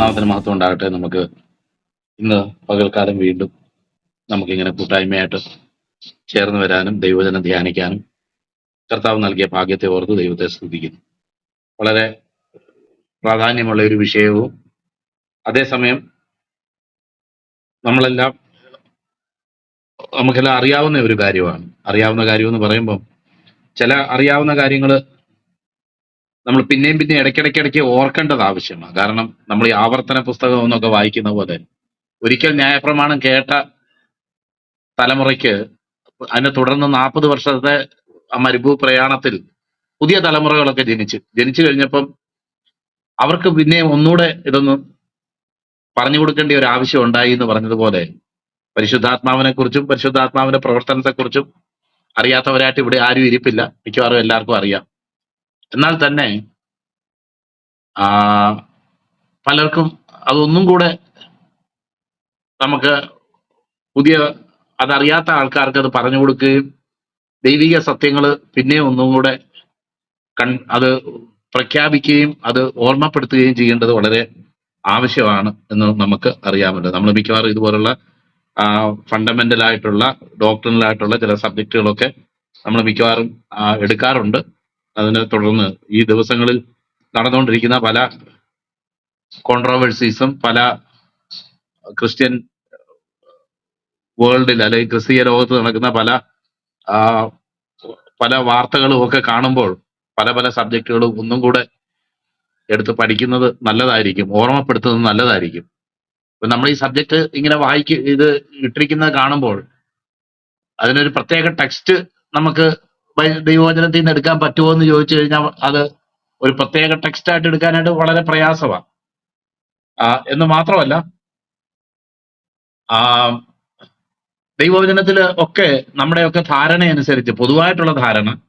ദൈവനാമത്തിന് മഹത്വം ഉണ്ടാകട്ടെ നമുക്ക് ഇന്ന് പകൽക്കാലം വീണ്ടും നമുക്കിങ്ങനെ കൂട്ടായ്മയായിട്ട് ചേർന്ന് വരാനും ദൈവജനം ധ്യാനിക്കാനും കർത്താവ് നൽകിയ ഭാഗ്യത്തെ ഓർത്ത് ദൈവത്തെ സ്തുതിക്കുന്നു. വളരെ പ്രാധാന്യമുള്ള ഒരു വിഷയവും അതേസമയം നമ്മളെല്ലാം നമുക്കെല്ലാം അറിയാവുന്ന ഒരു കാര്യമാണ്. അറിയാവുന്ന കാര്യം എന്ന് പറയുമ്പം ചില അറിയാവുന്ന കാര്യങ്ങൾ നമ്മൾ പിന്നെയും പിന്നെ ഇടയ്ക്കിടയ്ക്ക് ഇടയ്ക്ക് ഓർക്കേണ്ടത് ആവശ്യമാണ്. കാരണം നമ്മൾ ഈ ആവർത്തന പുസ്തകം എന്നൊക്കെ വായിക്കുന്ന പോലെ ഒരിക്കൽ ന്യായപ്രമാണം കേട്ട തലമുറയ്ക്ക് അതിനെ തുടർന്ന് നാൽപ്പത് വർഷത്തെ ആ മരുഭൂ പ്രയാണത്തിൽ പുതിയ തലമുറകളൊക്കെ ജനിച്ചു ജനിച്ചു കഴിഞ്ഞപ്പം അവർക്ക് പിന്നെ ഒന്നുകൂടെ ഇതൊന്ന് പറഞ്ഞു കൊടുക്കേണ്ട ഒരു ആവശ്യം ഉണ്ടായി എന്ന് പറഞ്ഞതുപോലെ പരിശുദ്ധാത്മാവിനെ കുറിച്ചും പരിശുദ്ധാത്മാവിന്റെ പ്രവർത്തനത്തെക്കുറിച്ചും അറിയാത്തവരായിട്ട് ഇവിടെ ആരും ഇരിപ്പില്ല. മിക്കവാറും എല്ലാവർക്കും അറിയാം. എന്നാൽ തന്നെ പലർക്കും അതൊന്നും കൂടെ നമുക്ക് പുതിയ അതറിയാത്ത ആൾക്കാർക്ക് അത് പറഞ്ഞു കൊടുക്കുകയും ദൈവിക സത്യങ്ങൾ പിന്നെ ഒന്നും കൂടെ കൺ അത് പ്രഖ്യാപിക്കുകയും അത് ഓർമ്മപ്പെടുത്തുകയും ചെയ്യേണ്ടത് വളരെ ആവശ്യമാണ് എന്ന് നമുക്ക് അറിയാമല്ലോ. നമ്മൾ മിക്കവാറും ഇതുപോലുള്ള ഫണ്ടമെന്റൽ ആയിട്ടുള്ള ഡോക്ടറിനൽ ആയിട്ടുള്ള ചില സബ്ജക്റ്റുകളൊക്കെ നമ്മൾ മിക്കവാറും എടുക്കാറുണ്ട്. അതിനെ തുടർന്ന് ഈ ദിവസങ്ങളിൽ നടന്നുകൊണ്ടിരിക്കുന്ന പല കോൺട്രോവേഴ്സീസും പല ക്രിസ്ത്യൻ വേൾഡിൽ അല്ലെങ്കിൽ ക്രിസ്തീയ ലോകത്ത് നടക്കുന്ന പല പല വാർത്തകളും ഒക്കെ കാണുമ്പോൾ പല പല സബ്ജക്റ്റുകളും ഒന്നും കൂടെ എടുത്ത് പഠിക്കുന്നത് നല്ലതായിരിക്കും ഓർമ്മപ്പെടുത്തുന്നത് നല്ലതായിരിക്കും. അപ്പൊ നമ്മൾ ഈ സബ്ജക്ട് ഇങ്ങനെ വായിക്ക ഇത് ഇട്ടിരിക്കുന്നത് കാണുമ്പോൾ അതിനൊരു പ്രത്യേക ടെക്സ്റ്റ് നമുക്ക് ദൈവവചനത്തിൽ നിന്ന് എടുക്കാൻ പറ്റുമോ എന്ന് ചോദിച്ചു കഴിഞ്ഞാൽ അത് ഒരു പ്രത്യേക ടെക്സ്റ്റ് ആയിട്ട് എടുക്കാനായിട്ട് വളരെ പ്രയാസമാണ്. എന്ന് മാത്രമല്ല ആ, ദൈവവചനത്തിൽ ഒക്കെ നമ്മുടെയൊക്കെ ധാരണ അനുസരിച്ച് പൊതുവായിട്ടുള്ള ധാരണ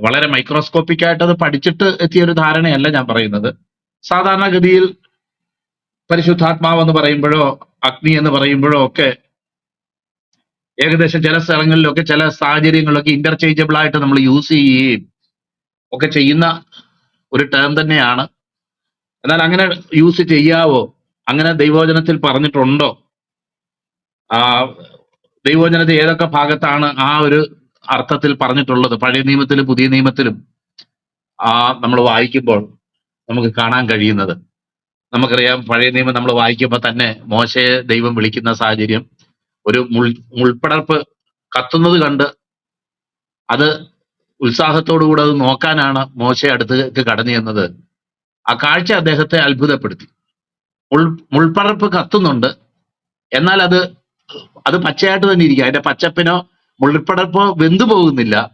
വളരെ മൈക്രോസ്കോപ്പിക് ആയിട്ട് അത് പഠിച്ചിട്ട് എത്തിയ ഒരു ധാരണയല്ല ഞാൻ പറയുന്നത്. സാധാരണഗതിയിൽ പരിശുദ്ധാത്മാവ് എന്ന് പറയുമ്പോഴോ അഗ്നി എന്ന് പറയുമ്പോഴോ ഒക്കെ ഏകദേശം ചില സ്ഥലങ്ങളിലൊക്കെ ചില സാഹചര്യങ്ങളിലൊക്കെ ഇന്റർചേഞ്ചബിൾ ആയിട്ട് നമ്മൾ യൂസ് ചെയ്യുകയും ഒക്കെ ചെയ്യുന്ന ഒരു ടേം തന്നെയാണ്. എന്നാൽ അങ്ങനെ യൂസ് ചെയ്യാവോ? അങ്ങനെ ദൈവോചനത്തിൽ പറഞ്ഞിട്ടുണ്ടോ? ആ ദൈവോചനത്തെ ഏതൊക്കെ ഭാഗത്താണ് ആ ഒരു അർത്ഥത്തിൽ പറഞ്ഞിട്ടുള്ളത്? പഴയ നിയമത്തിലും പുതിയ നിയമത്തിലും ആ നമ്മൾ വായിക്കുമ്പോൾ നമുക്ക് കാണാൻ കഴിയുന്നത്. നമുക്കറിയാം പഴയ നിയമം നമ്മൾ വായിക്കുമ്പോൾ തന്നെ മോശയെ ദൈവം വിളിക്കുന്ന സാഹചര്യം ഒരു മുൾ മുൾപ്പടർപ്പ് കത്തുന്നത് കണ്ട് അത് ഉത്സാഹത്തോടുകൂടെ അത് നോക്കാനാണ് മോശ അടുത്തേക്ക് കടന്നു ചെന്നത്. ആ കാഴ്ച അദ്ദേഹത്തെ അത്ഭുതപ്പെടുത്തി. മുൾ മുൾപ്പടർപ്പ് കത്തുന്നുണ്ട്. എന്നാൽ അത് അത് പച്ചയായിട്ട് തന്നെ ഇരിക്കുക അതിന്റെ പച്ചപ്പിനോ മുൾപ്പടർപ്പോ വെന്തു പോകുന്നില്ല.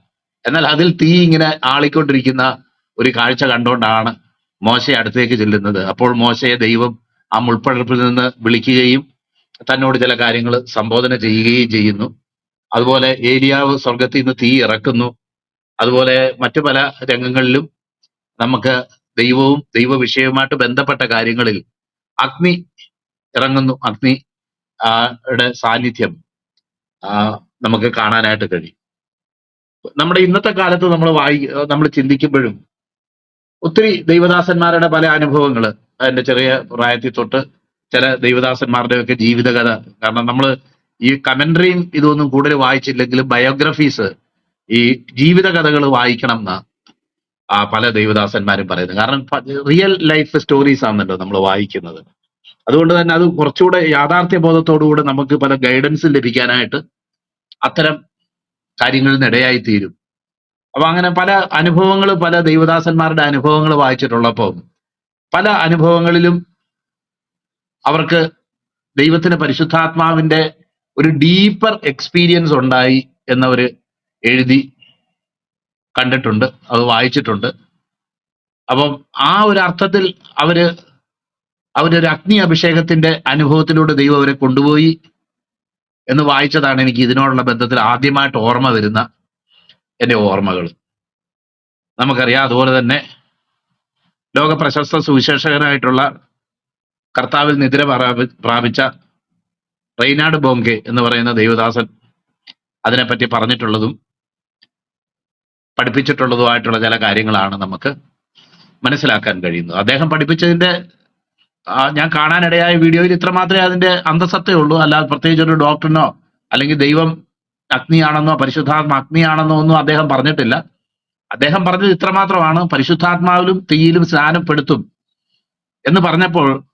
എന്നാൽ അതിൽ തീ ഇങ്ങനെ ആളിക്കൊണ്ടിരിക്കുന്ന ഒരു കാഴ്ച കണ്ടുകൊണ്ടാണ് മോശ അടുത്തേക്ക് ചെല്ലുന്നത്. അപ്പോൾ മോശയെ ദൈവം ആ മുൾപ്പടർപ്പിൽ നിന്ന് വിളിക്കുകയും തന്നോട് ചില കാര്യങ്ങൾ സംബോധന ചെയ്യുകയും ചെയ്യുന്നു. അതുപോലെ ഏലിയാവ് സ്വർഗത്തിൽ നിന്ന് തീ ഇറക്കുന്നു. അതുപോലെ മറ്റു പല രംഗങ്ങളിലും നമുക്ക് ദൈവവും ദൈവ വിഷയവുമായിട്ട് ബന്ധപ്പെട്ട കാര്യങ്ങളിൽ അഗ്നി ഇറങ്ങുന്നു. അഗ്നി യുടെ സാന്നിധ്യം നമുക്ക് കാണാനായിട്ട് കഴിയും. നമ്മുടെ ഇന്നത്തെ കാലത്ത് നമ്മൾ വായി നമ്മൾ ചിന്തിക്കുമ്പോഴും ഒത്തിരി ദൈവദാസന്മാരുടെ പല അനുഭവങ്ങൾ അതിന്റെ ചെറിയ പ്രായത്തിൽ തൊട്ട് ചില ദൈവദാസന്മാരുടെ ഒക്കെ ജീവിതകഥ. കാരണം നമ്മൾ ഈ കമന്ററിയും ഇതൊന്നും കൂടുതൽ വായിച്ചില്ലെങ്കിലും ബയോഗ്രഫീസ് ഈ ജീവിത കഥകൾ വായിക്കണം എന്ന് ആ പല ദൈവദാസന്മാരും പറയുന്നത്. കാരണം റിയൽ ലൈഫ് സ്റ്റോറീസ് ആണല്ലോ നമ്മൾ വായിക്കുന്നത്. അതുകൊണ്ട് തന്നെ അത് കുറച്ചുകൂടെ യാഥാർത്ഥ്യ ബോധത്തോടുകൂടെ നമുക്ക് പല ഗൈഡൻസ് ലഭിക്കാനായിട്ട് അത്തരം കാര്യങ്ങളിൽ ഇടയായി തീരും അപ്പൊ അങ്ങനെ പല അനുഭവങ്ങൾ പല ദൈവദാസന്മാരുടെ അനുഭവങ്ങൾ വായിച്ചിട്ടുള്ളപ്പോൾ പല അനുഭവങ്ങളിലും അവർക്ക് ദൈവത്തിന് പരിശുദ്ധാത്മാവിന്റെ ഒരു ഡീപ്പർ എക്സ്പീരിയൻസ് ഉണ്ടായി എന്നവർ എഴുതി കണ്ടിട്ടുണ്ട് അത് വായിച്ചിട്ടുണ്ട്. അപ്പം ആ ഒരു അർത്ഥത്തിൽ അവർ അവരൊരു അഗ്നി അഭിഷേകത്തിന്റെ അനുഭവത്തിലൂടെ ദൈവം അവരെ കൊണ്ടുപോയി എന്ന് വായിച്ചതാണ് എനിക്ക് ഇതിനോടുള്ള ബന്ധത്തിൽ ആദ്യമായിട്ട് ഓർമ്മ വരുന്ന എന്റെ ഓർമ്മകൾ. നമുക്കറിയാം അതുപോലെ തന്നെ ലോക പ്രശസ്ത സുവിശേഷകനായിട്ടുള്ള കർത്താവിൽ നിദ്ര പ്രാപി- പ്രാപിച്ച റെയ്നാഡ് ബോംഗെ എന്ന് പറയുന്ന ദൈവദാസൻ അതിനെപ്പറ്റി പറഞ്ഞിട്ടുള്ളതും പഠിപ്പിച്ചിട്ടുള്ളതുമായിട്ടുള്ള ചില കാര്യങ്ങളാണ് നമുക്ക് മനസ്സിലാക്കാൻ കഴിയുന്നത്. അദ്ദേഹം പഠിപ്പിച്ചതിന്റെ ഞാൻ കാണാനിടയായ വീഡിയോയിൽ ഇത്ര മാത്രമേ അതിന്റെ അന്തസത്തയുള്ളൂ അല്ലാതെ പ്രത്യേകിച്ച് ഒരു ഡോക്ടറിനോ അല്ലെങ്കിൽ ദൈവം അഗ്നിയാണെന്നോ പരിശുദ്ധാത്മ അഗ്നിയാണെന്നോ ഒന്നും അദ്ദേഹം പറഞ്ഞിട്ടില്ല. അദ്ദേഹം പറഞ്ഞത് ഇത്രമാത്രമാണ്. പരിശുദ്ധാത്മാവിലും തീയിലും സ്നാനപ്പെടുത്തും എന്ന് പറഞ്ഞപ്പോൾ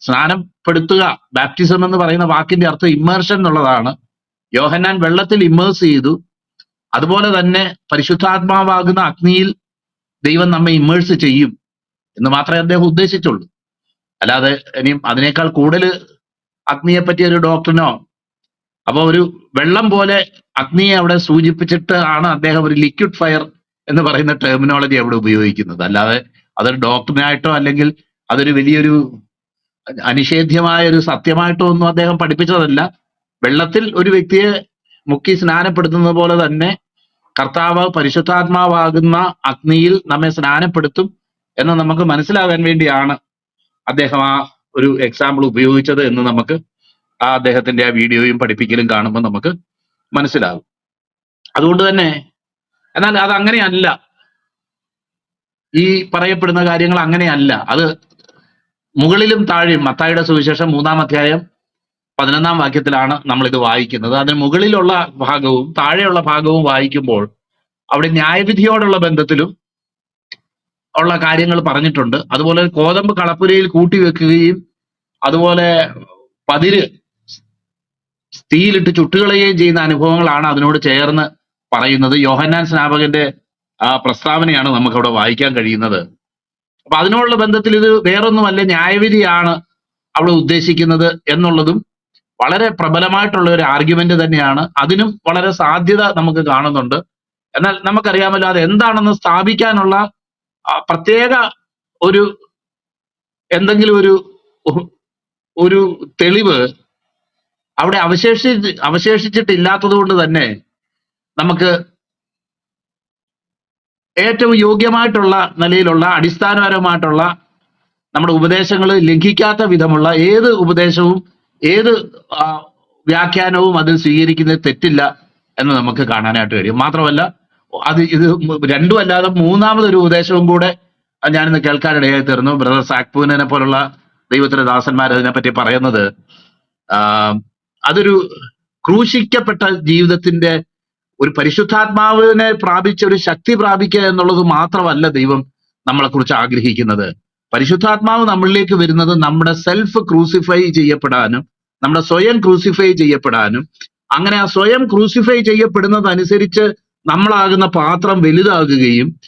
സ്നാനപ്പെടുത്തുക ബാപ്റ്റിസം എന്ന് പറയുന്ന വാക്കിന്റെ അർത്ഥം ഇമ്മേർഷൻ എന്നുള്ളതാണ്. യോഹന്നാൻ വെള്ളത്തിൽ ഇമ്മേഴ്സ് ചെയ്തു. അതുപോലെ തന്നെ പരിശുദ്ധാത്മാവാകുന്ന അഗ്നിയിൽ ദൈവം നമ്മെ ഇമ്മേഴ്സ് ചെയ്യും എന്ന് മാത്രമേ അദ്ദേഹം ഉദ്ദേശിച്ചുള്ളൂ. അല്ലാതെ ഇനിയും അതിനേക്കാൾ കൂടുതൽ അഗ്നിയെ പറ്റിയ ഒരു ഡോക്ടറിനോ അപ്പൊ ഒരു വെള്ളം പോലെ അഗ്നിയെ അവിടെ സൂചിപ്പിച്ചിട്ട് ആണ് അദ്ദേഹം ഒരു ലിക്വിഡ് ഫയർ എന്ന് പറയുന്ന ടെർമിനോളജി അവിടെ ഉപയോഗിക്കുന്നത്. അല്ലാതെ അതൊരു ഡോക്ടറിനായിട്ടോ അല്ലെങ്കിൽ അതൊരു വലിയൊരു അനിഷേധ്യമായ ഒരു സത്യമായിട്ടോ ഒന്നും അദ്ദേഹം പഠിപ്പിച്ചതല്ല. വെള്ളത്തിൽ ഒരു വ്യക്തിയെ മുക്കി സ്നാനപ്പെടുത്തുന്നത് പോലെ തന്നെ കർത്താവ് പരിശുദ്ധാത്മാവാകുന്ന അഗ്നിയിൽ നമ്മെ സ്നാനപ്പെടുത്തും എന്ന് നമുക്ക് മനസ്സിലാകാൻ വേണ്ടിയാണ് അദ്ദേഹം ആ ഒരു എക്സാമ്പിൾ ഉപയോഗിച്ചത് എന്ന് നമുക്ക് ആ അദ്ദേഹത്തിന്റെ ആ വീഡിയോയും പഠിപ്പിക്കലും കാണുമ്പോൾ നമുക്ക് മനസ്സിലാകും. അതുകൊണ്ട് തന്നെ എന്നാൽ അത് അങ്ങനെയല്ല. ഈ പറയപ്പെടുന്ന കാര്യങ്ങൾ അങ്ങനെയല്ല. അത് മുകളിലും താഴെയും മത്തായിയുടെ സുവിശേഷം മൂന്നാം അധ്യായം പതിനൊന്നാം വാക്യത്തിലാണ് നമ്മൾ ഇത് വായിക്കുന്നത്. അതിന് മുകളിലുള്ള ഭാഗവും താഴെയുള്ള ഭാഗവും വായിക്കുമ്പോൾ അവിടെ ന്യായവിധിയോടുള്ള ബന്ധത്തിലും ഉള്ള കാര്യങ്ങൾ പറഞ്ഞിട്ടുണ്ട്. അതുപോലെ കോതമ്പ് കളപ്പുരയിൽ കൂട്ടിവെക്കുകയും അതുപോലെ പതിര് തീയിലിട്ട് ചുട്ടുകളയുകയും ചെയ്യുന്ന അനുഭവങ്ങളാണ് അതിനോട് ചേർന്ന് പറയുന്നത്. യോഹന്നാൻ സ്നാപകന്റെ ആ പ്രസ്താവനയാണ് നമുക്ക് അവിടെ വായിക്കാൻ കഴിയുന്നത്. അപ്പൊ അതിനോടുള്ള ബന്ധത്തിൽ ഇത് വേറൊന്നുമല്ല ന്യായവിധിയാണ് അവൾ ഉദ്ദേശിക്കുന്നത് എന്നുള്ളതും വളരെ പ്രബലമായിട്ടുള്ള ഒരു ആർഗ്യുമെന്റ് തന്നെയാണ്. അതിനും വളരെ സാധ്യത നമുക്ക് കാണുന്നുണ്ട്. എന്നാൽ നമുക്കറിയാമല്ലോ അത് എന്താണെന്ന് സ്ഥാപിക്കാനുള്ള പ്രത്യേക ഒരു എന്തെങ്കിലും ഒരു ഒരു തെളിവ് അവിടെ അവശേഷി അവശേഷിച്ചിട്ടില്ലാത്തത് കൊണ്ട് തന്നെ നമുക്ക് ഏറ്റവും യോഗ്യമായിട്ടുള്ള നിലയിലുള്ള അടിസ്ഥാനപരമായിട്ടുള്ള നമ്മുടെ ഉപദേശങ്ങൾ ലംഘിക്കാത്ത വിധമുള്ള ഏത് ഉപദേശവും ഏത് വ്യാഖ്യാനവും അതിൽ സ്വീകരിക്കുന്നത് തെറ്റില്ല എന്ന് നമുക്ക് കാണാനായിട്ട് കഴിയും. മാത്രമല്ല അത് ഇത് രണ്ടും അല്ലാതെ മൂന്നാമതൊരു ഉപദേശവും കൂടെ ഞാനിന്ന് കേൾക്കാനിടയായി തീർന്നു. ബ്രദർ സാക്പൂനെ പോലുള്ള ദൈവത്തിന്റെ ദാസന്മാർ അതിനെപ്പറ്റി പറയുന്നത് അതൊരു ക്രൂശിക്കപ്പെട്ട ജീവിതത്തിന്റെ ഒരു പരിശുദ്ധാത്മാവിനെ പ്രാപിച്ച ഒരു ശക്തി പ്രാപിക്കുക എന്നുള്ളത് മാത്രമല്ല ദൈവം നമ്മളെക്കുറിച്ച് ആഗ്രഹിക്കുന്നത്. പരിശുദ്ധാത്മാവ് നമ്മളിലേക്ക് വരുന്നത് നമ്മുടെ സെൽഫ് ക്രൂസിഫൈ ചെയ്യപ്പെടാനും നമ്മുടെ സ്വയം ക്രൂസിഫൈ ചെയ്യപ്പെടാനും. അങ്ങനെ ആ സ്വയം ക്രൂസിഫൈ ചെയ്യപ്പെടുന്നതനുസരിച്ച് നമ്മളാകുന്ന പാത്രം വലുതാകുകയും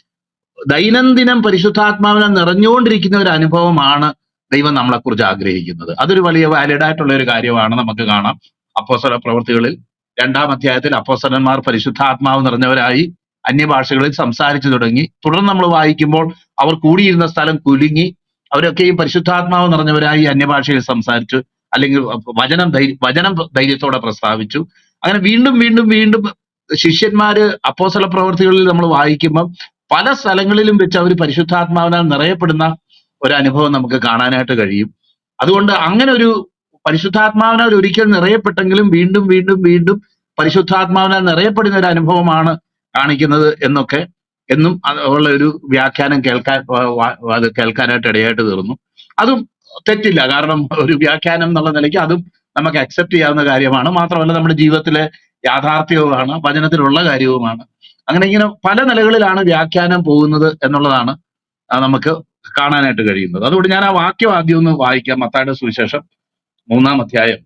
ദൈനംദിനം പരിശുദ്ധാത്മാവിനെ നിറഞ്ഞുകൊണ്ടിരിക്കുന്ന ഒരു അനുഭവമാണ് ദൈവം നമ്മളെക്കുറിച്ച് ആഗ്രഹിക്കുന്നത്. അതൊരു വലിയ വാലിഡ് ആയിട്ടുള്ള ഒരു കാര്യമാണ് നമുക്ക് കാണാം. അപ്പോസ്തല പ്രവൃത്തികളിൽ രണ്ടാം അധ്യായത്തിൽ അപ്പോസ്തലന്മാർ പരിശുദ്ധാത്മാവ് നിറഞ്ഞവരായി അന്യഭാഷകളിൽ സംസാരിച്ചു തുടങ്ങി. തുടർന്ന് നമ്മൾ വായിക്കുമ്പോൾ അവർ കൂടിയിരുന്ന സ്ഥലം കുലുങ്ങി. അവരൊക്കെയും പരിശുദ്ധാത്മാവ് നിറഞ്ഞവരായി അന്യഭാഷയിൽ സംസാരിച്ചു. അല്ലെങ്കിൽ വചനം ധൈര്യ വചനം ധൈര്യത്തോടെ പ്രസ്താവിച്ചു. അങ്ങനെ വീണ്ടും വീണ്ടും വീണ്ടും ശിഷ്യന്മാര് അപ്പോസ്തല പ്രവർത്തികളിൽ നമ്മൾ വായിക്കുമ്പം പല സ്ഥലങ്ങളിലും വെച്ച് അവർ പരിശുദ്ധാത്മാവിനാൽ നിറയപ്പെടുന്ന ഒരു അനുഭവം നമുക്ക് കാണാനായിട്ട് കഴിയും. അതുകൊണ്ട് അങ്ങനെ ഒരു പരിശുദ്ധാത്മാവിനാൽ ഒരിക്കൽ നിറയപ്പെട്ടെങ്കിലും വീണ്ടും വീണ്ടും വീണ്ടും പരിശുദ്ധാത്മാവിനാൽ നിറയപ്പെടുന്ന ഒരു അനുഭവമാണ് കാണിക്കുന്നത് എന്നൊക്കെ എന്നും ഉള്ള ഒരു വ്യാഖ്യാനം കേൾക്കാൻ അത് കേൾക്കാനായിട്ട് ഇടയായിട്ട് തീർന്നു. അതും തെറ്റില്ല. കാരണം ഒരു വ്യാഖ്യാനം എന്നുള്ള നിലയ്ക്ക് അതും നമുക്ക് അക്സെപ്റ്റ് ചെയ്യാവുന്ന കാര്യമാണ്. മാത്രമല്ല നമ്മുടെ ജീവിതത്തിലെ യാഥാർത്ഥ്യവുമാണ് വചനത്തിലുള്ള കാര്യവുമാണ്. അങ്ങനെ ഇങ്ങനെ പല നിലകളിലാണ് വ്യാഖ്യാനം പോകുന്നത് എന്നുള്ളതാണ് നമുക്ക് കാണാനായിട്ട് കഴിയുന്നത്. അതുകൊണ്ട് ഞാൻ ആ വാക്യം ആദ്യം ഒന്ന് വായിക്കാം. മത്തായുടെ സുവിശേഷം. മൂന്നാം അധ്യായം.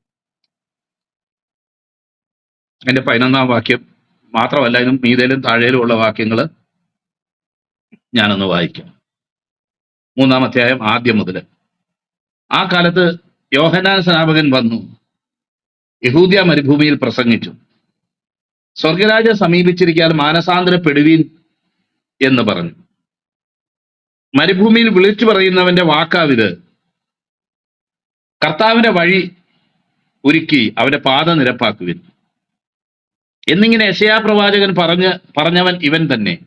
അതിന്റെ പതിനൊന്നാം വാക്യം മാത്രമല്ല ഇതിനും മീതയിലും താഴേലും ഉള്ള വാക്യങ്ങൾ ഞാനൊന്ന് വായിക്കാം. മൂന്നാം അധ്യായം ആദ്യം മുതൽ ആ കാലത്ത് യോഹനാൻ സ്നാപകൻ വന്നു. യഹൂദിയ മരുഭൂമിയിൽ പ്രസംഗിച്ചു. സ്വർഗരാജ സമീപിച്ചിരിക്കാൻ മാനസാന്തരപ്പെടുവീൻ എന്ന് പറഞ്ഞു. മരുഭൂമിയിൽ വിളിച്ചു പറയുന്നവന്റെ വാക്കാവിത്. കർത്താവിന്റെ വഴി ഒരുക്കി അവന്റെ പാത നിരപ്പാക്കുവിൻ. എന്നിങ്ങനെ യശയാ പ്രവാചകൻ പറഞ്ഞ് പറഞ്ഞവൻ ഇവൻ തന്നെ.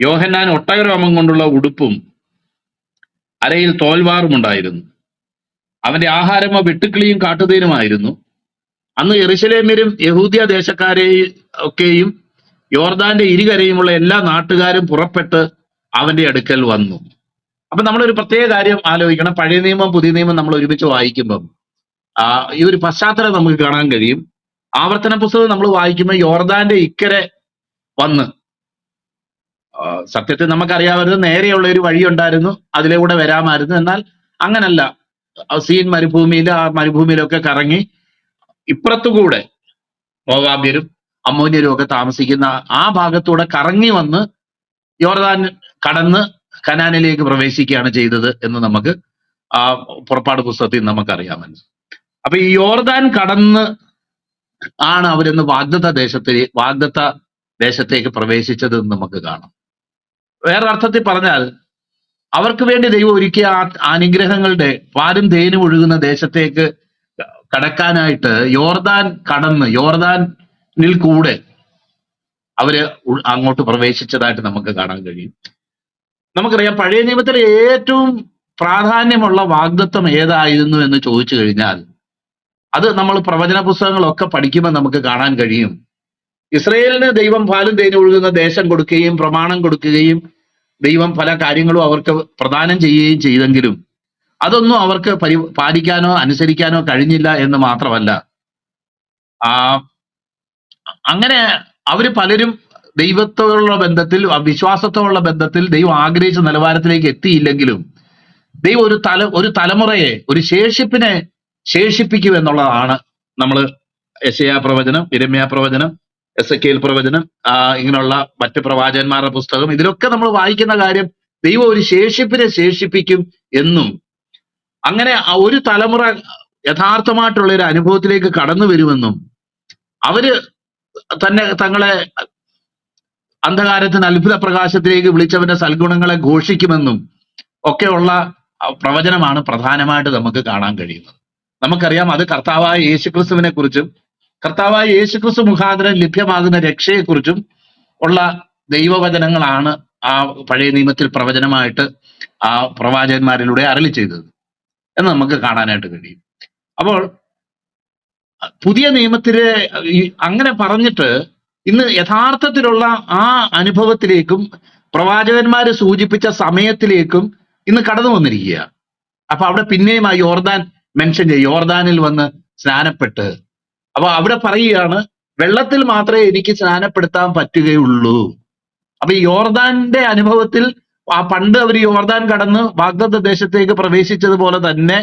യോഹന്നാൻ ഒട്ടകരോമം കൊണ്ടുള്ള ഉടുപ്പും അരയിൽ തോൽവാറും ഉണ്ടായിരുന്നു. അവന്റെ ആഹാരമോ വെട്ടുക്കിളിയും കാട്ടുതേനുമായിരുന്നു. അന്ന് എറിശലേമ്യരും യഹൂദിയ ദേശക്കാരെയും ഒക്കെയും യോർദാന്റെ ഇരുകരയുമുള്ള എല്ലാ നാട്ടുകാരും പുറപ്പെട്ട് അവന്റെ അടുക്കൽ വന്നു. അപ്പൊ നമ്മളൊരു പ്രത്യേക കാര്യം ആലോചിക്കണം. പഴയ നിയമം പുതിയ നിയമം നമ്മൾ ഒരുമിച്ച് വായിക്കുമ്പം ആ ഈ ഒരു പശ്ചാത്തലം നമുക്ക് കാണാൻ കഴിയും. ആവർത്തന പുസ്തകം നമ്മൾ വായിക്കുമ്പോൾ യോർദാന്റെ ഇക്കരെ വന്ന് സത്യത്തിൽ നമുക്കറിയാമായിരുന്നു നേരെയുള്ള ഒരു വഴി ഉണ്ടായിരുന്നു അതിലൂടെ വരാമായിരുന്നു. എന്നാൽ അങ്ങനല്ല. സീൻ മരുഭൂമിയിൽ ആ മരുഭൂമിയിലൊക്കെ കറങ്ങി ഇപ്പുറത്തുകൂടെ മോകാബ്യരും അമ്മോന്യരും ഒക്കെ താമസിക്കുന്ന ആ ഭാഗത്തൂടെ കറങ്ങി വന്ന് യോർദാൻ കടന്ന് കനാനിലേക്ക് പ്രവേശിക്കുകയാണ് ചെയ്തത് എന്ന് നമുക്ക് ആ പുറപ്പാട് പുസ്തകത്തിൽ നമുക്കറിയാമല്ലോ അപ്പൊ ഈ യോർദാൻ കടന്ന് ആണ് അവരിന്ന് വാഗ്ദത്ത ദേശത്തിലെ വാഗ്ദത്ത ദേശത്തേക്ക് പ്രവേശിച്ചത് എന്ന് നമുക്ക് കാണാം. വേറെ അർത്ഥത്തിൽ പറഞ്ഞാൽ അവർക്ക് വേണ്ടി ദൈവം ഒരുക്കിയ ആ അനുഗ്രഹങ്ങളുടെ പാലും തേനും ഒഴുകുന്ന ദേശത്തേക്ക് കടക്കാനായിട്ട് യോർദാൻ കടന്ന് യോർദാനിൽ കൂടെ അവർ അങ്ങോട്ട് പ്രവേശിച്ചതായിട്ട് നമുക്ക് കാണാൻ കഴിയും. നമുക്കറിയാം പഴയ നിയമത്തിലെ ഏറ്റവും പ്രാധാന്യമുള്ള വാഗ്ദത്വം ഏതായിരുന്നു എന്ന് ചോദിച്ചു കഴിഞ്ഞാൽ അത് നമ്മൾ പ്രവചന പുസ്തകങ്ങളൊക്കെ പഠിക്കുമ്പോൾ നമുക്ക് കാണാൻ കഴിയും. ഇസ്രയേലിന് ദൈവം പാലും തേനും ഒഴുകുന്ന ദേശം കൊടുക്കുകയും പ്രമാണം കൊടുക്കുകയും ദൈവം പല കാര്യങ്ങളും അവർക്ക് പ്രദാനം ചെയ്യുകയും ചെയ്തെങ്കിലും അതൊന്നും അവർക്ക് പരി പാലിക്കാനോ അനുസരിക്കാനോ കഴിഞ്ഞില്ല എന്ന് മാത്രമല്ല. ആ അങ്ങനെ അവർ പലരും ദൈവത്തോടുള്ള ബന്ധത്തിൽ വിശ്വാസത്തോടുള്ള ബന്ധത്തിൽ ദൈവം ആഗ്രഹിച്ച നിലവാരത്തിലേക്ക് എത്തിയില്ലെങ്കിലും ദൈവം ഒരു തല ഒരു തലമുറയെ ഒരു ശേഷിപ്പിനെ ശേഷിപ്പിക്കും എന്നുള്ളതാണ് നമ്മൾ യശയാ പ്രവചനം ഇരമ്യാ പ്രവചനം എസ് എ പ്രവചനം ആ, ഇങ്ങനെയുള്ള മറ്റ് പ്രവാചകന്മാരുടെ പുസ്തകം. ഇതിലൊക്കെ നമ്മൾ വായിക്കുന്ന കാര്യം ദൈവം ഒരു ശേഷിപ്പിനെ ശേഷിപ്പിക്കും എന്നും. അങ്ങനെ ആ ഒരു തലമുറ യഥാർത്ഥമായിട്ടുള്ള ഒരു അനുഭവത്തിലേക്ക് കടന്നു വരുമെന്നും അവർ തന്നെ തങ്ങളെ അന്ധകാരത്തിന് അത്ഭുത പ്രകാശത്തിലേക്ക് വിളിച്ചവന്റെ സൽഗുണങ്ങളെ ഘോഷിക്കുമെന്നും ഒക്കെയുള്ള പ്രവചനമാണ് പ്രധാനമായിട്ട് നമുക്ക് കാണാൻ കഴിയുന്നത്. നമുക്കറിയാം അത് കർത്താവായ യേശുക്രിസ്തുവിനെ കുറിച്ചും കർത്താവായ യേശുക്രിസ്തു മുഖാന്തരം ലഭ്യമാകുന്ന രക്ഷയെക്കുറിച്ചും ഉള്ള ദൈവവചനങ്ങളാണ് ആ പഴയ നിയമത്തിൽ പ്രവചനമായിട്ട് ആ പ്രവാചകന്മാരിലൂടെ അരളി ചെയ്തത് എന്ന് നമുക്ക് കാണാനായിട്ട് കഴിയും. അപ്പോൾ പുതിയ നിയമത്തിലെ അങ്ങനെ പറഞ്ഞിട്ട് ഇന്ന് യഥാർത്ഥത്തിലുള്ള ആ അനുഭവത്തിലേക്കും പ്രവാചകന്മാര് സൂചിപ്പിച്ച സമയത്തിലേക്കും ഇന്ന് കടന്നു വന്നിരിക്കുക. അപ്പൊ അവിടെ പിന്നെയും ആ യോർദാൻ മെൻഷൻ ചെയ്യും. യോർദാനിൽ വന്ന് സ്നാനപ്പെട്ട്. അപ്പൊ അവിടെ പറയുകയാണ് വെള്ളത്തിൽ മാത്രമേ എനിക്ക് സ്നാനപ്പെടുത്താൻ പറ്റുകയുള്ളൂ. അപ്പൊ ഈ യോർദാന്റെ അനുഭവത്തിൽ ആ പണ്ട് അവർ യോർദാൻ കടന്ന് വാഗ്ദത്ത ദേശത്തേക്ക് പ്രവേശിച്ചതുപോലെ തന്നെ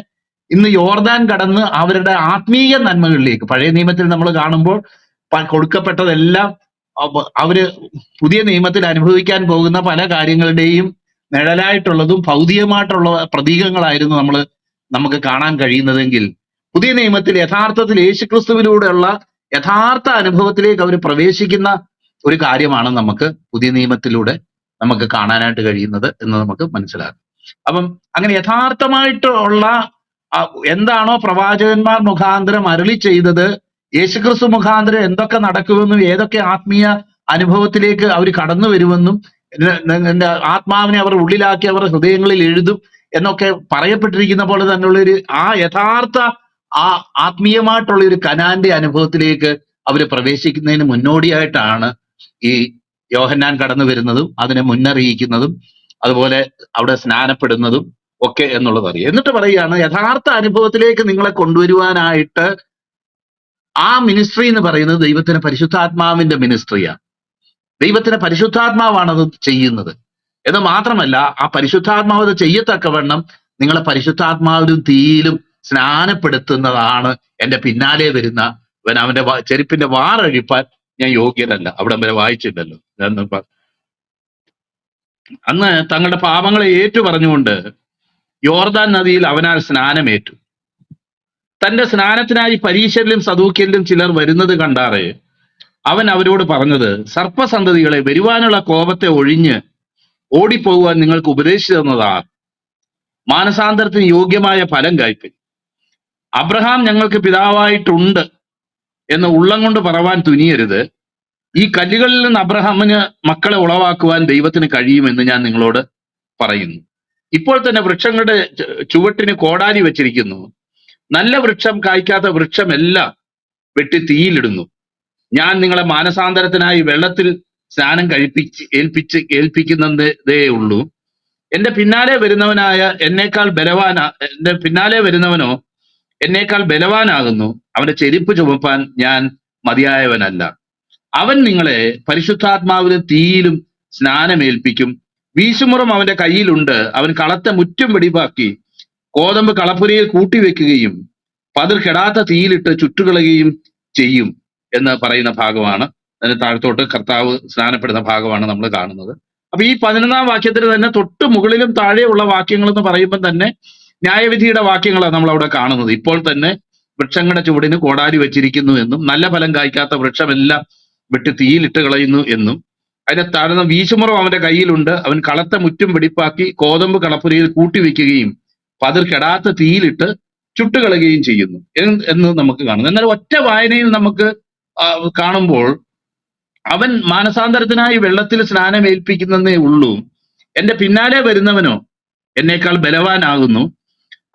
ഇന്ന് യോർദാൻ കടന്ന് അവരുടെ ആത്മീയ നന്മകളിലേക്ക് പഴയ നിയമത്തിൽ നമ്മൾ കാണുമ്പോൾ കൊടുക്കപ്പെട്ടതെല്ലാം അവർ പുതിയ നിയമത്തിൽ അനുഭവിക്കാൻ പോകുന്ന പല കാര്യങ്ങളുടെയും നിഴലായിട്ടുള്ളതും ഭൗതികമായിട്ടുള്ള പ്രതീകങ്ങളായിരുന്നു നമ്മൾ നമുക്ക് കാണാൻ കഴിയുന്നതെങ്കിൽ. പുതിയ നിയമത്തിൽ യഥാർത്ഥത്തിൽ യേശുക്രിസ്തുവിലൂടെയുള്ള യഥാർത്ഥ അനുഭവത്തിലേക്ക് അവർ പ്രവേശിക്കുന്ന ഒരു കാര്യമാണ് നമുക്ക് പുതിയ നിയമത്തിലൂടെ നമുക്ക് കാണാനായിട്ട് കഴിയുന്നത് എന്ന് നമുക്ക് മനസ്സിലാക്കാം. അപ്പം അങ്ങനെ യഥാർത്ഥമായിട്ടുള്ള എന്താണോ പ്രവാചകന്മാർ മുഖാന്തരം അരളി ചെയ്തത് യേശുക്രിസ്തു മുഖാന്തരം എന്തൊക്കെ നടക്കുമെന്നും ഏതൊക്കെ ആത്മീയ അനുഭവത്തിലേക്ക് അവർ കടന്നു വരുമെന്നും ആത്മാവിനെ അവർ ഉള്ളിലാക്കി അവരുടെ ഹൃദയങ്ങളിൽ എഴുതും എന്നൊക്കെ പറയപ്പെട്ടിരിക്കുന്ന പോലെ തന്നെയുള്ള ഒരു ആ യഥാർത്ഥ ആ ആത്മീയമായിട്ടുള്ള ഒരു കനാന്റെ അനുഭവത്തിലേക്ക് അവർ പ്രവേശിക്കുന്നതിന് മുന്നോടിയായിട്ടാണ് ഈ യോഹന്നാൻ കടന്നു വരുന്നതും അതിനെ മുന്നറിയിക്കുന്നതും അതുപോലെ അവിടെ സ്നാനപ്പെടുന്നതും ഒക്കെ എന്നുള്ളത് അറിയാം. എന്നിട്ട് പറയുകയാണ് യഥാർത്ഥ അനുഭവത്തിലേക്ക് നിങ്ങളെ കൊണ്ടുവരുവാനായിട്ട് ആ മിനിസ്ട്രി എന്ന് പറയുന്നത് ദൈവത്തിന് പരിശുദ്ധാത്മാവിന്റെ മിനിസ്ട്രിയാണ് ദൈവത്തിന് പരിശുദ്ധാത്മാവാണ് അത് ചെയ്യുന്നത്. എന്ന് മാത്രമല്ല ആ പരിശുദ്ധാത്മാവ് അത് ചെയ്യത്തക്കവണ്ണം നിങ്ങളെ പരിശുദ്ധാത്മാവിലും തീയിലും സ്നാനപ്പെടുത്തുന്നതാണ് എന്റെ പിന്നാലെ വരുന്ന അവന്റെ ചെരുപ്പിന്റെ വാറഴിപ്പാൻ ഞാൻ യോഗ്യനല്ല. അവിടെ വരെ വായിച്ചില്ലല്ലോ. അന്ന് തങ്ങളുടെ പാപങ്ങളെ ഏറ്റു പറഞ്ഞുകൊണ്ട് യോർദാൻ നദിയിൽ അവനാൽ സ്നാനമേറ്റു. തന്റെ സ്നാനത്തിനായി പരീശരിലും സദൂക്യരിലും ചിലർ വരുന്നത് കണ്ടാറേ അവൻ അവരോട് പറഞ്ഞത് സർപ്പസന്തതികളെ വരുവാനുള്ള കോപത്തെ ഒഴിഞ്ഞ് ഓടിപ്പോകുവാൻ നിങ്ങൾക്ക് ഉപദേശിച്ചു തന്നതാ. മാനസാന്തരത്തിന് യോഗ്യമായ ഫലം കായ്പിൻ അബ്രഹാം ഞങ്ങൾക്ക് പിതാവായിട്ടുണ്ട് എന്ന് ഉള്ളം കൊണ്ട് പറവാൻ തുനിയരുത്. ഈ കല്ലുകളിൽ നിന്ന് അബ്രഹാമിന് മക്കളെ ഉളവാക്കുവാൻ ദൈവത്തിന് കഴിയുമെന്ന് ഞാൻ നിങ്ങളോട് പറയുന്നു. ഇപ്പോൾ തന്നെ വൃക്ഷങ്ങളുടെ ചുവട്ടിന് കോടാലി വെച്ചിരിക്കുന്നു. നല്ല വൃക്ഷം കായ്ക്കാത്ത വൃക്ഷമെല്ലാം വെട്ടി തീയിലിടുന്നു. ഞാൻ നിങ്ങളെ മാനസാന്തരത്തിനായി വെള്ളത്തിൽ സ്നാനം കഴിപ്പിച്ച് ഏൽപ്പിച്ച് ഏൽപ്പിക്കുന്നതേ ഉള്ളൂ. എന്റെ പിന്നാലെ വരുന്നവനായ എന്നേക്കാൾ ബലവാന എന്റെ പിന്നാലെ വരുന്നവനോ എന്നേക്കാൾ ബലവാനാകുന്നു. അവന്റെ ചെരുപ്പ് ചുമപ്പാൻ ഞാൻ മതിയായവനല്ല. അവൻ നിങ്ങളെ പരിശുദ്ധാത്മാവിലും തീയിലും സ്നാനമേൽപ്പിക്കും. വീശുമുറം അവന്റെ കയ്യിലുണ്ട്. അവൻ കളത്തെ മുറ്റും വെടിപ്പാക്കി. കോതമ്പ് കളപ്പുരയിൽ കൂട്ടിവെക്കുകയും പതിർ കെടാത്ത തീയിലിട്ട് ചുറ്റുകളയുകയും ചെയ്യും എന്ന് പറയുന്ന ഭാഗമാണ്. അതിന് താഴത്തോട്ട് കർത്താവ് സ്നാനപ്പെടുന്ന ഭാഗമാണ് നമ്മൾ കാണുന്നത്. അപ്പൊ ഈ പതിനൊന്നാം വാക്യത്തിന് തന്നെ തൊട്ട് മുകളിലും താഴെയുള്ള വാക്യങ്ങൾ എന്ന് പറയുമ്പോൾ തന്നെ ന്യായവിധിയുടെ വാക്യങ്ങളാണ് നമ്മൾ അവിടെ കാണുന്നത്. ഇപ്പോൾ തന്നെ വൃക്ഷങ്ങളുടെ ചുവടിന് കോടാലി വെച്ചിരിക്കുന്നു എന്നും നല്ല ഫലം കായ്ക്കാത്ത വൃക്ഷമെല്ലാം വെട്ടി തീയിലിട്ട് കളയുന്നു എന്നും അതിന്റെ താഴ്ന്ന വീശുമുറം അവന്റെ കയ്യിലുണ്ട്. അവൻ കളത്തെ മുറ്റും വെടിപ്പാക്കി കോതമ്പ് കളപ്പുരയിൽ കൂട്ടിവെക്കുകയും പതിർ കെടാത്ത തീയിലിട്ട് ചുട്ടുകളയുകയും ചെയ്യുന്നു. എന്ന് നമുക്ക് കാണുന്നു. എന്നാൽ ഒറ്റ വായനയിൽ നമുക്ക് കാണുമ്പോൾ അവൻ മാനസാന്തരത്തിനായി വെള്ളത്തിൽ സ്നാനം ഏൽപ്പിക്കുന്നതേ ഉള്ളൂ. എന്റെ പിന്നാലെ വരുന്നവനോ എന്നേക്കാൾ ബലവാനാകുന്നു.